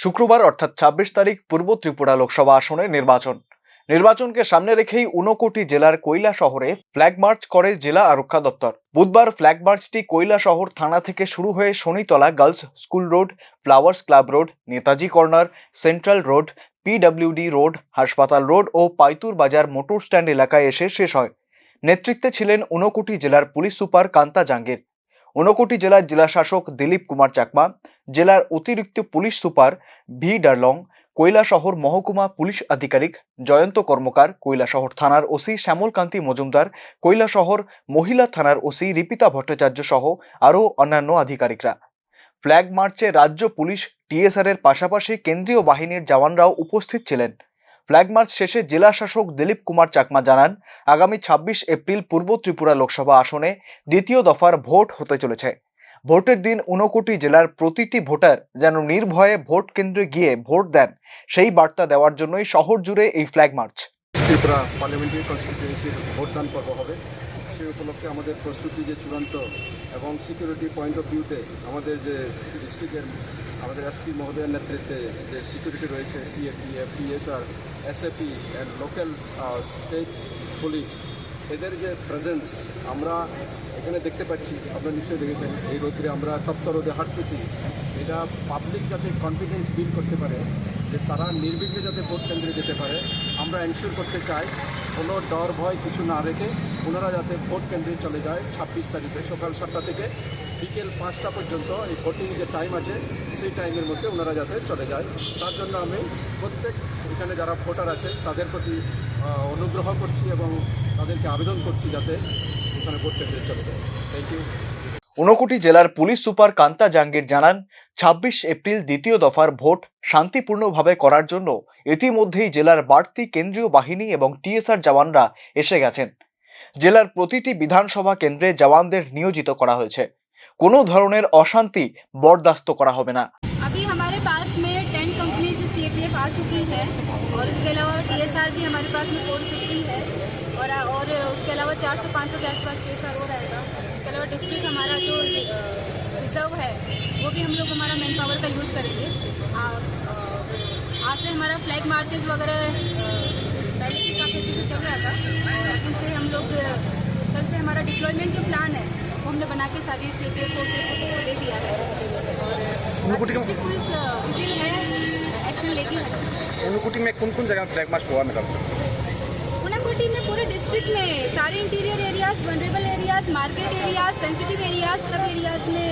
শুক্রবার অর্থাৎ ছাব্বিশ তারিখ পূর্ব ত্রিপুরা লোকসভা আসনে নির্বাচন। নির্বাচনকে সামনে রেখেই ঊনকোটি জেলার কৈলা শহরে ফ্ল্যাগ মার্চ করে জেলা আরক্ষা দপ্তর। বুধবার ফ্ল্যাগ মার্চটি কৈলা শহর থানা থেকে শুরু হয়ে Shanitala girls school road, flowers club road, Netaji corner, central road, PWD road, হাসপাতাল রোড ও পাইতুর বাজার মোটর স্ট্যান্ড এলাকায় এসে শেষ হয়। নেতৃত্বে ছিলেন ঊনকোটি জেলার পুলিশ সুপার কান্তা জাঙ্গির ঊনকোটি জেলার জেলাশাসক দিলীপ কুমার চাকমা জেলার অতিরিক্ত police super V Darlong Kailashahar মহকুমা পুলিশ আধিকারিক জয়ন্ত কর্মকার কৈলাসহর থানার ওসি শ্যামলকান্তি মজুমদার কৈলাসহর মহিলা থানার ওসি রিপিতা ভট্টাচার্য সহ আরও অন্যান্য আধিকারিকরা। ফ্ল্যাগ মার্চে রাজ্য পুলিশ টিএসআর এর পাশাপাশি কেন্দ্রীয় বাহিনীর জওয়ানরাও উপস্থিত ছিলেন। ফ্ল্যাগ মার্চ শেষে জেলা শাসক দিলীপ কুমার চাকমা জানান, আগামী ছাব্বিশ এপ্রিল পূর্ব ত্রিপুরা লোকসভা আসনে দ্বিতীয় দফার ভোট হতে চলেছে। ভোটের দিন ঊনকোটি জেলার প্রতিটি ভোটার যেন নির্ভয়ে ভোট কেন্দ্রে গিয়ে ভোট দেন, সেই বার্তা দেওয়ার জন্যই শহর জুড়ে এই ফ্ল্যাগ মার্চ ত্রিপুরা পার্লামেন্টারি কনস্টিটিউয়েন্সির ভোটদান পর্ব হবে। সেই উপলক্ষে আমাদের প্রস্তুতি যে চূড়ান্ত এবং সিকিউরিটি পয়েন্ট অফ ভিউতে আমাদের যে ডিস্ট্রিক্টের আমাদের এসপি মহোদয়ের নেতৃত্বে যে সিকিউরিটি রয়েছে CFPF PSR SAP and local state police এদের যে প্রেজেন্স আমরা এখানে দেখতে পাচ্ছি, আপনারা নিশ্চয়ই দেখেছেন, এই রোদ্রে আমরা তপ্ত রোদে হাঁটতেছি। এটা পাবলিক যাতে কনফিডেন্স বিল্ড করতে পারে যে তারা নির্বিঘ্নে যাতে ভোট কেন্দ্রে যেতে পারে, আমরা এনশিওর করতে চাই কোনো ডর, ভয় কিছু না রেখে ওনারা যাতে ভোট কেন্দ্রে চলে যায় ছাব্বিশ তারিখে। সকাল সাতটা থেকে বিকেল পাঁচটা পর্যন্ত এই ভোটিং যে টাইম আছে, সেই টাইমের মধ্যে ওনারা যাতে চলে যায়। তার জন্য আমি প্রত্যেক এখানে যারা ভোটার আছে তাদের প্রতি অনুগ্রহ করছি এবং তাদেরকে আবেদন করছি যাতে ওখানে ভোট কেন্দ্রে চলে যায়। থ্যাংক ইউ ঊনকোটি জেলার পুলিশ সুপার কান্তা জাঙ্গির জানান ছাব্বিশ এপ্রিল দ্বিতীয় দফার ভোট শান্তিপূর্ণভাবে করার জন্য ইতিমধ্যেই জেলার বাড়তি কেন্দ্রীয় বাহিনী এবং টিএসআর জওয়ানরা এসে গেছেন জেলার প্রতিটি বিধানসভা কেন্দ্রে জওয়ানদের নিয়োজিত করা হয়েছে কোনো ধরনের অশান্তি বরদাস্ত করা হবে না अभी हमारे पास में टेन कंपनी से सी आ चुकी है और इसके अलावा टी भी हमारे पास में फोर फिफ्टी है और और उसके अलावा चार सौ पाँच सौ के आसपास एस हो रहेगा। उसके अलावा डिस्ट्रिक्ट हमारा जो रिज़र्व है वो भी हम लोग हमारा मैन पावर का यूज़ करेंगे। आज से हमारा फ्लैग मार्चेस वगैरह पहले से काफ़ी अच्छे से चल रहा था। और अभी से हम लोग कल से हमारा डिप्लॉयमेंट जो प्लान है वो हमने बना के सारी सी पी को दे दिया है। पुलिस विजिल है एक्शन लेगी है। में कौन कौन जगह फ्लैग मार्च हुआ मैडम ऊनाकोटी में पूरे डिस्ट्रिक्ट में सारे interior areas vulnerable areas market areas sensitive areas सब एरियाज में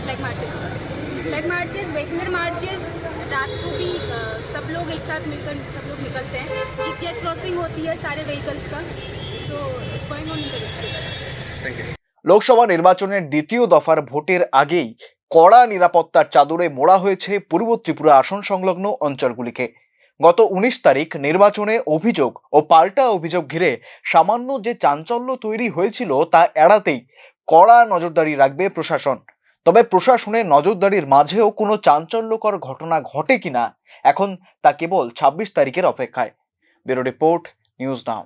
flag marches flag marches वेटनर marches रात को भी अ, सब लोग एक साथ मिलकर सब लोग निकलते हैं एक जेट क्रॉसिंग होती है सारे व्हीकल्स का so it's going on in the district thank you Lok Sabha নির্বাচনের দ্বিতীয় দফার ভোটের আগেই কড়া নিরাপত্তার চাদরে মোড়া হয়েছে পূর্ব ত্রিপুরা আসন সংলগ্ন অঞ্চলগুলিকে গত উনিশ তারিখ নির্বাচনে অভিযোগ ও পাল্টা অভিযোগ ঘিরে সামান্য যে চাঞ্চল্য তৈরি হয়েছিল তা এড়াতেই কড়া নজরদারি রাখবে প্রশাসন। তবে প্রশাসনের নজরদারির মাঝেও কোনো চাঞ্চল্যকর ঘটনা ঘটে কিনা, এখন তা কেবল ছাব্বিশ তারিখের অপেক্ষায়। Bureau report, news now.